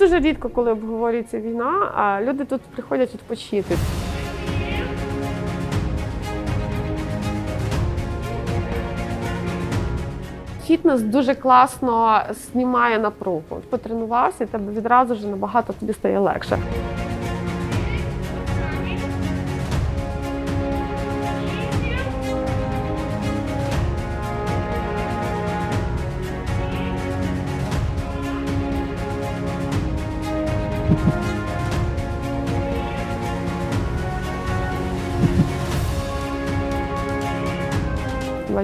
дуже рідко, коли обговорюється війна, а люди тут приходять відпочити. Фітнес дуже класно знімає напругу. Потренувався, і тебе відразу ж набагато тобі стає легше. –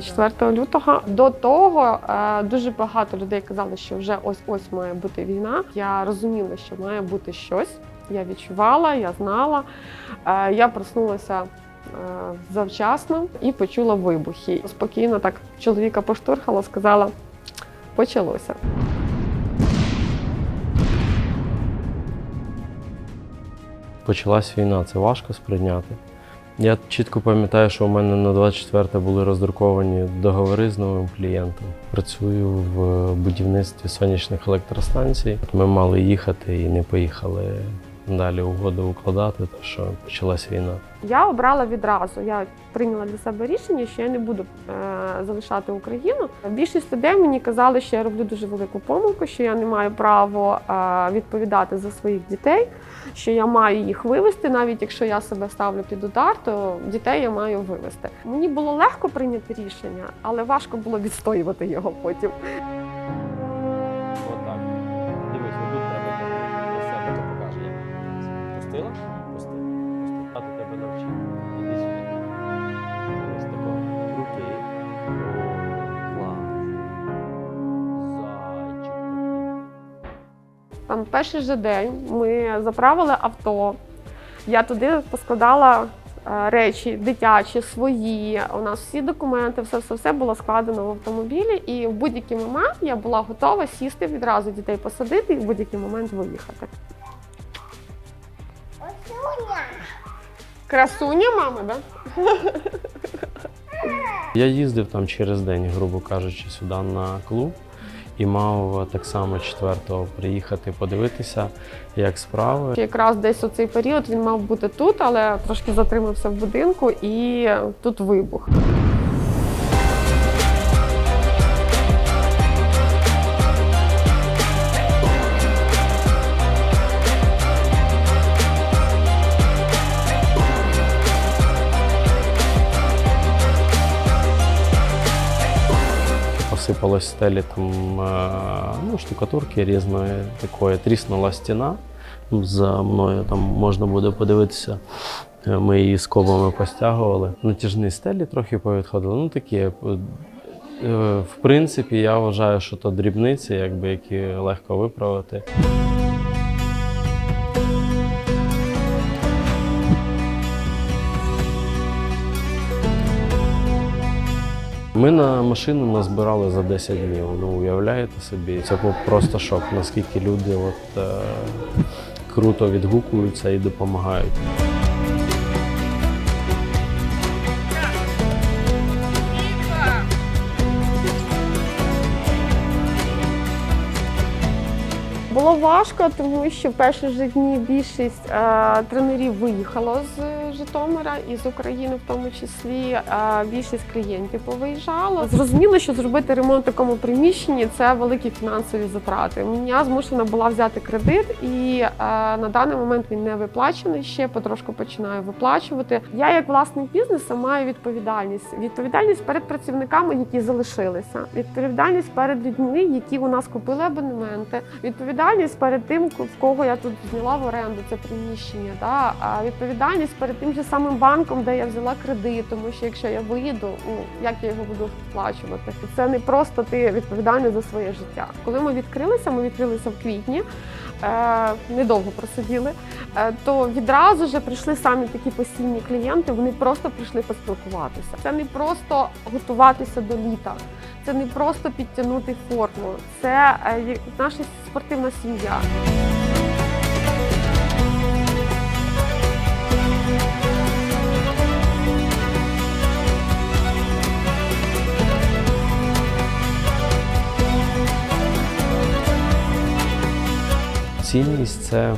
24 лютого. До того е, дуже багато людей казали, що вже ось ось має бути війна. Я розуміла, що має бути щось. Я відчувала, я знала. Е, Я проснулася е, завчасно і почула вибухи. Спокійно так чоловіка поштурхала, сказала: почалося. Почалась війна, це важко сприйняти. Я чітко пам'ятаю, що у мене на 24 були роздруковані договори з новим клієнтом. Працюю в будівництві сонячних електростанцій. Ми мали їхати і не поїхали далі угоду укладати, тому що почалась війна. Я обрала відразу. Я прийняла для себе рішення, що я не буду е, залишати Україну. Більшість людей мені казали, що я роблю дуже велику помилку, що я не маю права е, відповідати за своїх дітей, що я маю їх вивести, навіть якщо я себе ставлю під удар, то дітей я маю вивести. Мені було легко прийняти рішення, але важко було відстоювати його потім. Там перший же день ми заправили авто. Я туди поскладала е, речі дитячі, свої. У нас всі документи, все, все, все було складено в автомобілі. І в будь-який момент я була готова сісти відразу дітей посадити і в будь-який момент виїхати. Красуня, мама, да? Я їздив там через день, грубо кажучи, сюди на клуб і мав так само четвертого приїхати подивитися, як справи. Якраз десь у цей період він мав бути тут, але трошки затримався в будинку, і тут вибух. Посипалось стали там е, ну, штукатурки різної такої, тріснула стіна. За мною там можна буде подивитися. Е, Ми її скобами постягували. Натяжні стелі трохи повідходили. Ну такі. е, е, В принципі, я вважаю, що то дрібниці, якби, які легко виправити. Ми на машину назбирали за 10 днів. Ну, уявляєте собі, це був просто шок, наскільки люди от, е, круто відгукуються і допомагають. Було важко, тому що перші ж дні більшість е, тренерів виїхало з Житомира і з України, в тому числі е, більшість клієнтів повиїжджало. Зрозуміло, що зробити ремонт в такому приміщенні це великі фінансові затрати. Я змушена була взяти кредит, і е, на даний момент він не виплачений. Ще потрошку починаю виплачувати. Я, як власник бізнесу, маю відповідальність. Відповідальність перед працівниками, які залишилися, відповідальність перед людьми, які у нас купили абонементи. Відповідальність перед тим, в кого я тут зняла в оренду це приміщення. Да? А відповідальність перед тим же самим банком, де я взяла кредит, тому що якщо я виїду, ну як я його буду сплачувати? Це не просто ти відповідальний за своє життя. Коли ми відкрилися, ми відкрилися в квітні. Е, недовго просиділи, е, то відразу ж прийшли самі такі постійні клієнти. Вони просто прийшли поспілкуватися. Це не просто готуватися до літа, це не просто підтягнути форму, це е, наша спортивна сім'я. Цінність це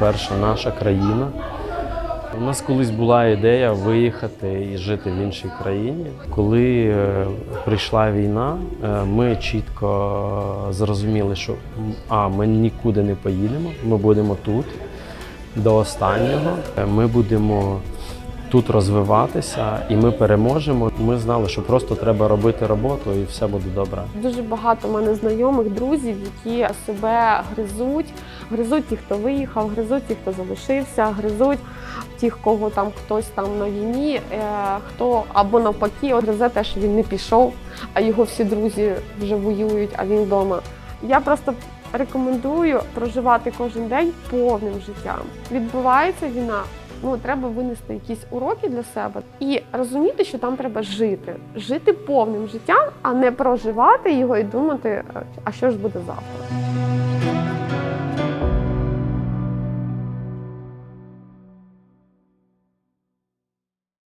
перша наша країна. У нас колись була ідея виїхати і жити в іншій країні. Коли е, прийшла війна, е, ми чітко зрозуміли, що а ми нікуди не поїдемо, ми будемо тут до останнього. Е, Ми будемо тут розвиватися, і ми переможемо. Ми знали, що просто треба робити роботу, і все буде добре. Дуже багато в мене знайомих, друзів, які себе гризуть, гризуть ті, хто виїхав, гризуть ті, хто залишився, гризуть тих, кого там хтось там на війні, е, хто або навпаки гризе те, що він не пішов, а його всі друзі вже воюють, а він вдома. Я просто рекомендую проживати кожен день повним життям. Відбувається війна. Ну, треба винести якісь уроки для себе і розуміти, що там треба жити, жити повним життям, а не проживати його і думати, е, а що ж буде завтра.